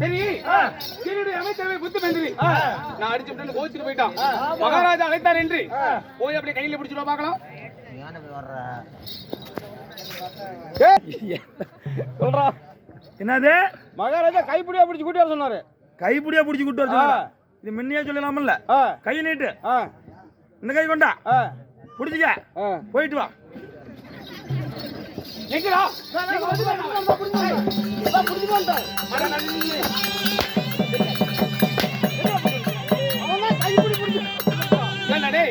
சரி என்னுடைய அமைச்சரவை புத்தி மந்திரி நான் அடிச்சு விட்டு கோச்சிட்டு போயிட்டான். மகாராஜா அழைத்தார் என்று. போய் அப்படியே கையில பிடிச்சிருவா பார்க்கலாம். சொல்றா. என்னது? மகாராஜா கைப்பிடியா பிடிச்சு கூட்டியா சொன்னாரு. கைப்பிடியா பிடிச்சி கூட்டு வர சொல்லுடா. இது முன்னையே சொல்லலாமல்ல கை நீட்டு. இந்த கை கொண்டா. பிடிச்சிக்க. போயிட்டு வா. எங்கடா?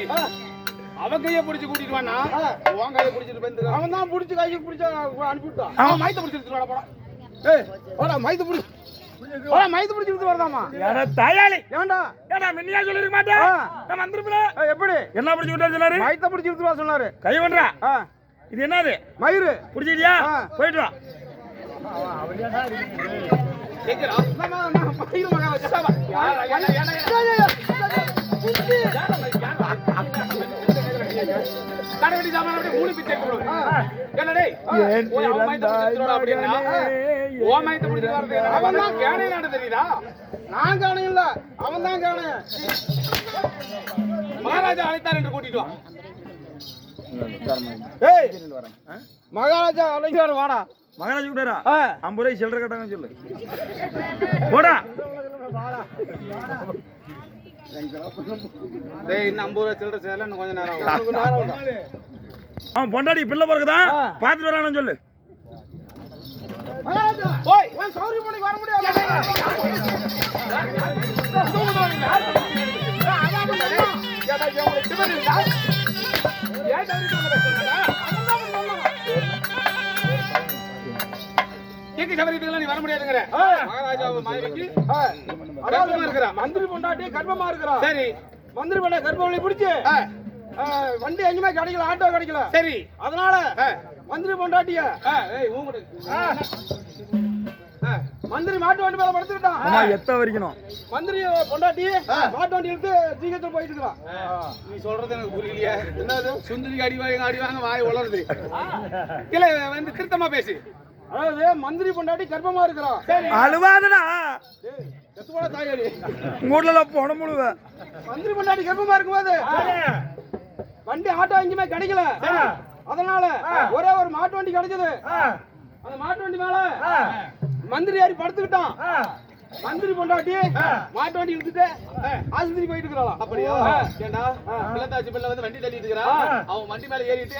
வா? அவன் கைய பிடிச்சு கூட்டிட்டு வானா உன் கைய பிடிச்சிட்டு வந்து அவன் தான் பிடிச்சு கையை பிடிச்சு அனுப்பிவிட்டான் அவன் மைத்த பிடிச்சு எடுத்துட்டு வாடா போடா. ஏய் போடா மைத்த பிடிச்சு போடா மைத்த பிடிச்சு வரதாமா ஏடா தாயாளி. ஏன்டா? ஏடா முன்னையே சொல்லிருக்க மாட்டேன் ஆ. நான் வந்திருப்பல. எப்படி? என்ன பிடிச்சி விட்டு சொன்னாரு? மைத்த பிடிச்சு எடுத்து வர சொன்னாரு. கை ஆ. இது என்னது? மயிறு. பிடிச்சிட்டியா. போயிட்டு வா. அவன் அவன் தான் கேணை நாடு தெரியுதா நான் கேணை இல்ல அவன் தான் கேணை மகாராஜா அழைத்தார் என்று கூட்டிட்டு வா மகாராஜா அழைக்கிறார் வாடா. மகாராஜ் கூட்டாரா. ஐம்பது ரூபாய் சில்லறை கட்டாங்க சொல்லு போடா அவன் பொண்டாடி பிள்ளை பிறகுதான் ஆ. பார்த்துட்டு வரானு சொல்லு ஓய் ஏன் வர முடியாது நீ வர முடியாதுங்கிற. மகாராஜா மனைவிக்கு கர்ப்பமா இருக்கிறா. மந்திரி பொண்டாட்டி கர்ப்பமா இருக்கிறா. சரி. மந்திரி பொண்டா கர்ப்பவளி பிடிச்சு வண்டி எங்கேயுமே கிடைக்கல ஆட்டோ கிடைக்கல. சரி. அதனால மந்திரி பொண்டாட்டிய மந்திரி மாட்டு வண்டி மேல படுத்துக்கிட்டான். அம்மா எத்த வரைக்கணும்? மந்திரி பொண்டாட்டி மாட்டு வண்டி எடுத்து சீக்கிரத்துல போயிட்டு இருக்கான் நீ சொல்றது எனக்கு புரியலையே. என்னது? சுந்தரி அடி வாங்க அடி வாங்க வாய் உளருது இல்ல வந்து திருத்தமா பேசு. அதாவது மந்திரி பொண்டாட்டி கர்ப்பமா இருக்கிறான் சரி. அழுவாதடா. செத்து போட தாயாரி உங்க வீட்டுல எல்லாம் போன முழுவ. மந்திரி பொண்டாட்டி கர்ப்பமா இருக்கும்போது வண்டி ஆட்டோ எங்கேயுமே கிடைக்கல. அதனால ஒரே ஒரு மாட்டு வண்டி கிடைச்சது. அந்த மாட்டு வண்டி மேல மந்திரி ஏறி படுத்துக்கிட்டான். மந்திரி பொண்டாட்டி மாட்டு வண்டி இழுத்துட்டு ஆஸ்பத்திரி போயிட்டு இருக்கிறாளாம். அப்படியா? ஏண்டா? பிள்ளத்தாச்சி பிள்ளை வந்து வண்டி தள்ளிட்டு இருக்கிறா. அவன் வண்டி மேல ஏறிட்டு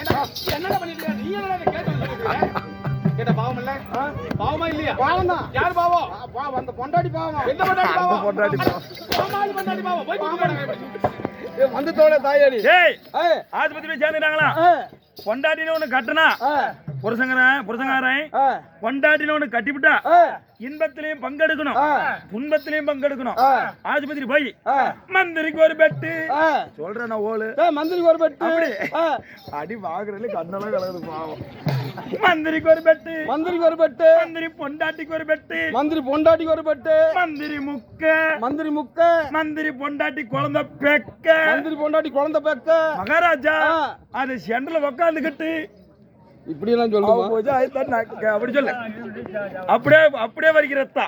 என்னடா பண்ணிட்டு இருக்க? நீ என்னடா இதை கேட்டு? கேட்ட பாவம் இல்ல? பாவமா இல்லையா? பாவம் தான் யார் பாவம்? பாவம் அந்த பொண்டாட்டி பாவம். எந்த பொண்டாட்டி அந்த பாவம்? பொண்டாட்டி பாவம். பாவமாதி பொண்டாட்டி பாவம். போய் கூப்பிட்டு வந்து தோட தாயாடி. ஏய் ஆஸ்பத்திரி சேர்ந்துட்டாங்களா? பொண்டாட்டின்னு ஒண்ணு கட்டுனா புருஷங்கிறேன் புருஷங்காரன் பொண்டாட்டின்னு ஒண்ணு கட்டிவிட்டா இன்பத்திலையும் பங்கெடுக்கணும். துன்பத்திலையும் பங்கெடுக்கணும். ஆஸ்பத்திரி போய் மந்திரிக்கு ஒரு பெட்டு. சொல்றேன் ஓலு. மந்திரிக்கு ஒரு பெட்டு. அடி வாங்குறதுல கண்ணெல்லாம் கலகுது பாவம். மந்திரிக்கு ஒரு பெட்டு. மந்திரிக்கு ஒரு பெட்டு. மந்திரி பொண்டாட்டிக்கு ஒரு பெட்டு. மந்திரி பொண்டாட்டிக்கு ஒரு பெட்டு. மந்திரி முக்க. மந்திரி முக்க. மந்திரி பொண்டாட்டி குழந்தை பெக்க. மந்திரி பொண்டாட்டி குழந்தை பெக்க. மகாராஜா. அது சென்டர்ல உக்காந்துக்கிட்டு இப்படி எல்லாம் அவ சொல்லுமா போச்சு, அதுதான் நான் அப்படி சொல்லு. அப்படியே அப்படியே வரைக்கிறதா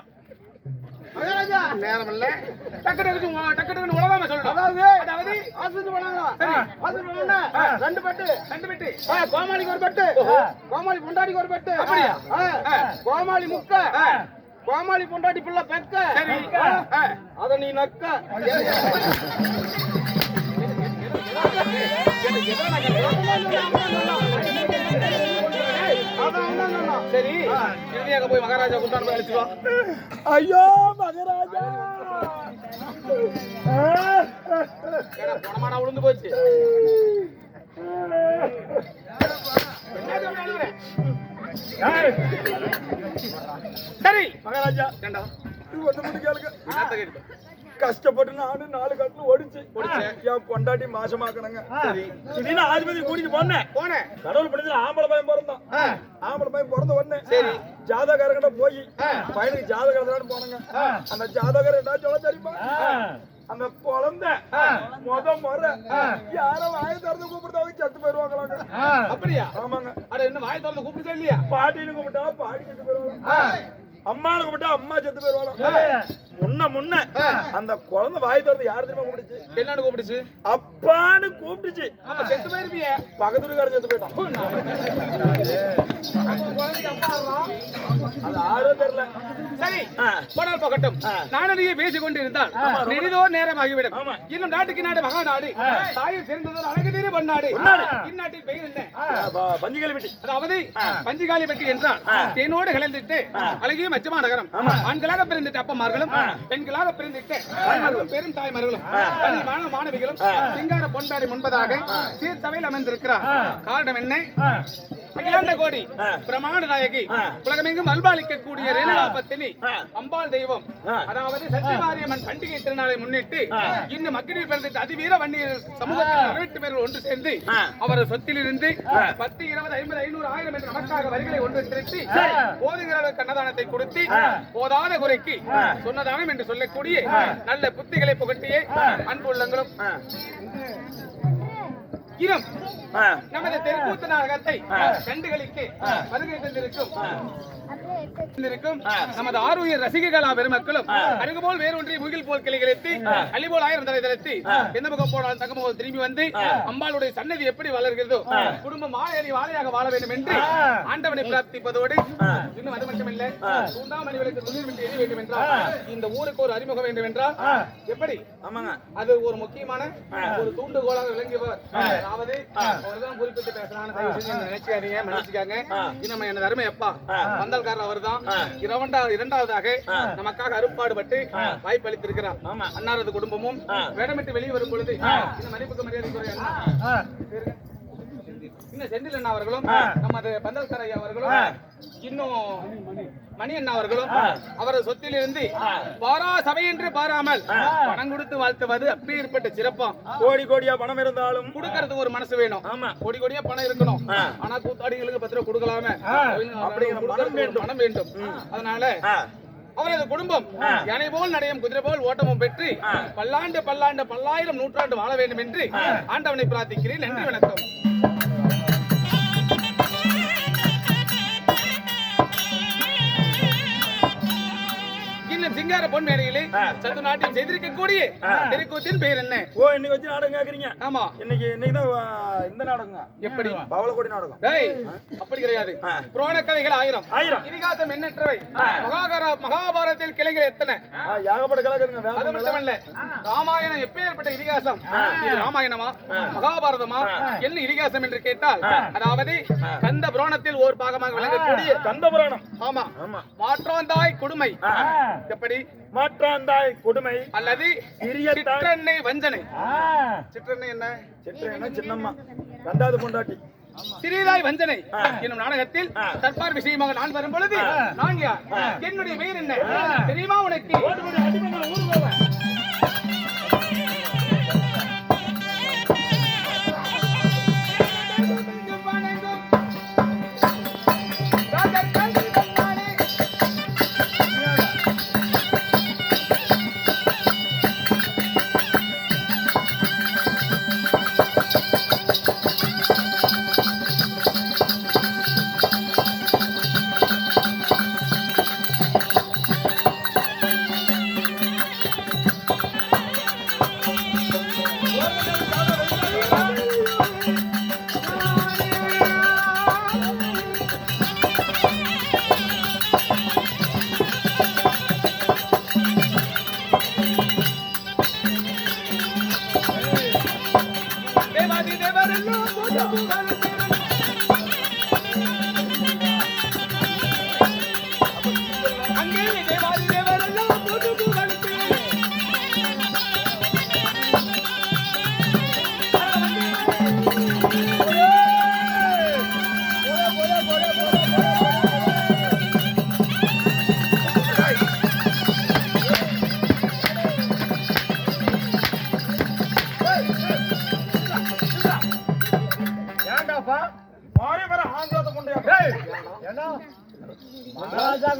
நேரம் இல்ல டக்கு டக்கு டக்கு டக்கு உலகாம சொல்லணும். அதாவது அதாவது ஆஸ்பத்திரி போனா ரெண்டு பெட்டு ரெண்டு பெட்டு. கோமாளிக்கு ஒரு பெட்டு. கோமாளி பொண்டாட்டிக்கு ஒரு பெட்டு. அப்படியா? கோமாளி முக்க. கோமாளி பொண்டாட்டி பிள்ளை பெக்க. சரி. அத நீ நக்க. இறுதியாக போய் மகாராஜா! கூட்டாண்டு போய் அழைச்சிட்டு வா ஐயோ மகாராஜா பணமாடா விழுந்து போச்சு? சரி மகாராஜா என்னத்த கேட்டு கஷ்டப்பட்டு நானும் நாலு கட்டில் ஒடிச்சு என் பொண்டாட்டி மாசமாக்கணுங்க சரி. திடீர்னு ஆஸ்பத்திரி கூட்டிட்டு போனேன். போனேன். கடவுள் படத்துல ஆம்பளை பையன் பிறந்தான். ஆம்பளை பையன் பிறந்த உடனே சரி. ஜாதகாரங்கிட்ட போய். பையனுக்கு எழுதலான்னு போனங்க. அந்த ஜாதகர் என்ன சொல்ல தெரியுமா? அந்த குழந்தை முத முறை. யாரோ வாயை திறந்து கூப்பிடுறவங்க செத்து போயிருவாங்களாங்க. அப்படியா? ஆமாங்க. அட என்ன வாய் திறந்து கூப்பிட்டு இல்லையா? பாட்டின்னு கூப்பிட்டா பாட்டி செத்து போயிருவாங்க. அம்மானு கூப்பிட்டா அம்மா செத்து போயிருவாங்க. முன்ன முன்ன அந்த குழந்தை வாய் திறந்து யாரு தெரியுமா கூப்பிடுச்சு? என்னன்னு கூப்பிடுச்சு. அப்பான்னு கூப்பிட்டுச்சு ஆமா செத்து போயிருப்பிய. பக்கத்து வீட்டுக்காரன் செத்து போயிட்டான். அது தெரியல. சரி. போனால் நானடியே பேசிக் கொண்டிருந்தால் நெடிதோ நேரமாகிவிடும். ஆமா. இன்னும் நாட்டுக்கு நாடு மகாநாடு. தாயில் சிறந்ததோர் அழகு தீர பொன்னாடு. இந்நாட்டில் பெயர் என்ன? ப- பஞ்சுகளை வெட்டி அதாவது பஞ்சுகாலி வெட்டி என்றால் தேனோடு கலந்துட்டு அழகிய மச்சமா நகரம். ஆண்களாக பிறந்துட்டு அப்பமார்களும் பெண்களாக தாய்மார்களும் பெரும் தாய்மார்களும் மாணவ மாணவிகளும் சிங்கார பொன்பாடி முன்பதாக சீர் சபையில் அமர்ந்திருக்கிறார். காரணம் என்ன? அகிலாண்ட கோடி. பிரமாண நாயகி உலகமெங்கும் அல்பாளிக்கக்கூடிய ரேணுகா பத்தினி அம்பாள் தெய்வம். அதாவது சத்தியமாரியம்மன் பண்டிகை திருநாளை முன்னிட்டு இன்னும் மக்களில் பிறந்த அதிவீர வன்னியர் சமூகத்தில் பதினெட்டு பேர்கள் ஒன்று சேர்ந்து அவர் சொத்திலிருந்து பத்து இருபது ஐம்பது ஐநூறு ஆயிரம் என்று நமக்காக வரிகளை ஒன்று திரட்டி போதுகிறவர்களுக்கு அன்னதானத்தை கொடுத்து போதாத குறைக்கு சொன்னதானம் என்று சொல்லக்கூடிய நல்ல புத்திகளை புகட்டியே அன்பு உள்ளங்களும் இனம். நமது தெருக்கூத்து நாடகத்தை கண்டுகளிக்கு வருகை தந்திருக்கும். நமது ஆர்வயர் ரசிகர்களா பெருமக்களும் அருகு போல் வேறொன்றை முகில் போல் கிளைகளுத்து அள்ளி போல் ஆயிரம் தலை தளர்த்தி எந்த பக்கம் போனால் தங்க முகம் திரும்பி வந்து அம்பாளுடைய சன்னதி எப்படி வளர்கிறதோ குடும்பம் வாழையடி வாழையாக வாழ வேண்டும் என்று ஆண்டவனை பிரார்த்திப்பதோடு இன்னும் அது மட்டுமில்லை தூண்டாமணிகளுக்கு துணிர்வின்றி எரிய வேண்டும் என்றால் இந்த ஊருக்கு ஒரு அறிமுகம் வேண்டும் என்றால் எப்படி? ஆமாங்க. அது ஒரு முக்கியமான ஒரு தூண்டுகோலாக விளங்கியவர் அதாவது அவர்தான் குறிப்பிட்டு என்ன நினைச்சுக்காதீங்க மன்னிச்சுக்காங்க. இன்னும் எனது அருமை அப்பா? பந்தல்காரர் அவர்தான். இரண்டாவது இரண்டாவதாக நமக்காக அருப்பாடுபட்டு வாய்ப்பு அளித்திருக்கிறார் ஆமா. அன்னாரது குடும்பமும் வேடமிட்டு வெளியே வரும் பொழுது இந்த மதிப்புக்கு பேருங்க? இன்னும் செந்தில் அண்ணா அவர்களும் நமது பந்தல்கார ஐயா அவர்களும் இன்னும் மணி அண்ணா அவர்களும் அவரது சொத்திலிருந்து பாரா சபை என்று பாராமல் பணம் கொடுத்து வாழ்த்துவது அப்பேற்பட்ட சிறப்பம் கோடி கோடியா பணம் இருந்தாலும் கொடுக்கறதுக்கு ஒரு மனசு வேணும். ஆமா. கோடி கோடியா பணம் இருக்கணும். ஆனா கூத்தாடிகளுக்கு பத்து ரூபா கொடுக்கலாமே. மனம் வேண்டும். அதனால. அவரது குடும்பம் யானை போல் நடையும் குதிரை போல் ஓட்டமும் பெற்று பல்லாண்டு பல்லாண்டு பல்லாயிரம் நூற்றாண்டு வாழ வேண்டும் என்று ஆண்டவனை பிரார்த்திக்கிறேன். நன்றி வணக்கம். பொன் மேடையிலே சத்து நாட்டியம் செய்திருக்கக்கூடிய தெருக்கூத்தின் பெயர் என்ன? ஓ இன்னைக்கு வச்சு நாடகம் கேக்குறீங்க? ஆமா. இன்னைக்கு இன்னைக்கு தான் இந்த நாடகங்க எப்படி? பவளக்கோடி நாடகம். டேய் அப்படி கிடையாது. புராண கதைகள் ஆயிரம். ஆயிரம். இதிகாசம் எண்ணற்றவை. மகாகார மகாபாரதத்தில் கிளைகள் எத்தனை? ஏகப்பட்ட கலை இருக்குங்க அது வேற மட்டுமல்ல ராமாயணம் எப்பேற்பட்ட இதிகாசம்? இது ராமாயணமா? மகாபாரதமா? என்ன இதிகாசம் என்று கேட்டால் அதாவது கந்த புராணத்தில் ஓர் பாகமாக விளங்கக்கூடிய கந்த புராணம். ஆமா. ஆமா. மாற்றாந்தாய் கொடுமை. எப்படி? மாற்றாந்தாய் கொடுமை. அல்லது சிறிய சிற்றன்னை வஞ்சனை. சிற்றன்னை என்ன? சிற்றேன சின்னம்மா. ரெண்டாவது பொண்டாட்டி. சிறிதாய் வஞ்சனை. என்னும் நாடகத்தில் தற்பார் விஷயமாக நான் வரும் பொழுது நான் யார்? என்னுடைய பெயர் என்ன? தெரியுமா உனக்கு?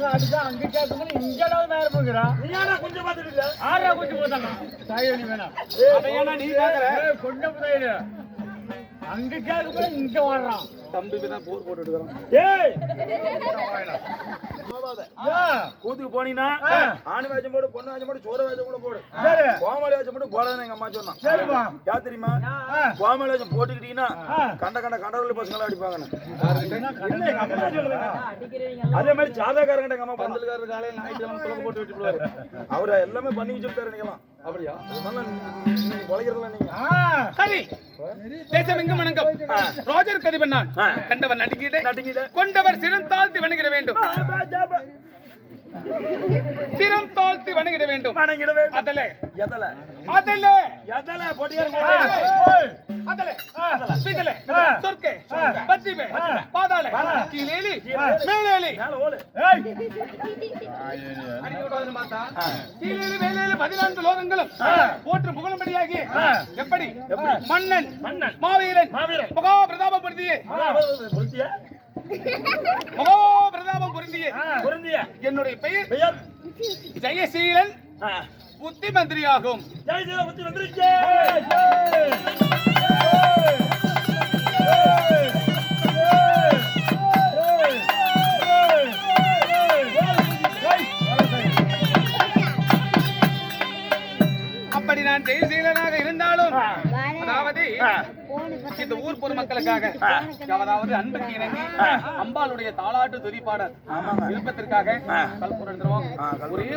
அடிச்சா அங்க கேட்கணும் இங்க எல்லாம் நேரம் போகிறான் கொஞ்சம் பார்த்துட்டு? ஆறா கொஞ்சம் தாய் வேணாம் ஏன்னா நீ கொஞ்சம் புதையில. அங்க கேட்க இங்க வர்றான் தம்பிக்கு தான் போர் இருக்கிறான். ஏய்! கூத்துக்கு போனீங்கன்னா. ஆணி வேஷம் போடு பொண்ணு வேஷம் போடு சோறு வேஷம் கூட போடு. சரி. கோமாளி வேஷம் போட்டு போடாதுன்னு எங்க அம்மா சொன்னான். யா தெரியுமா? ஆ. கோமாளி வேஷம் போட்டுக்கிட்டீங்கன்னா. கண்ட கண்ட கண்டவர்கள் பசங்க அடிப்பாங்கன்னு. என்ன கண்ணு எங்க அப்பா சொல்லுவேன் அதே மாதிரி சாதாக்காரங்க எங்க அம்மா பந்தல்காரர் காலையில் ஞாயிற்றுக்கிழமை போட்டு விட்டு போடுவாரு அவரு எல்லாமே பண்ணி வச்சிருக்காரு நீங்களாம் அப்படியா? குலைக்கிறதுல நீங்க சரி. தேசம் எங்கும் வணக்கம் ரோஜர் கதிபன் நான். கண்டவர் நடிக்கிட்டே நட்டிங்கிட்ட கொண்டவர் சிரம் தாழ்த்தி வணங்கிட வேண்டும். சிரம் தாழ்த்தி வணங்கிட வேண்டும். வணங்கிடவே அதலே. எதல? அதலே. எதல? ஏய், அதலே. சொர்க்கே. ஆ. பாதாளே. கீழேலி. மேலேலி கீழேலி மேலேலி பதினான்கு லோகங்களும். போற்று புகழும்படியாகி. எப்படி? மன்னன். மன்னன். மாவீரன். மாவீரன். மகா பொருந்திய மகா பிரதாபம் பொருந்தியே. பொருந்திய. என்னுடைய பெயர் பெயர்? ஜெயசீலன். புத்தி மந்திரியாகும் ஜெய்! ஜெய! புத்தி வந்துருச்சே பொதுமக்களுக்காக அதாவது அன்புக்கு இணங்கி அம்பாளுடைய தாளாட்டு துதிப்பாடல். விருப்பத்திற்காக கற்பூரம். ஒரே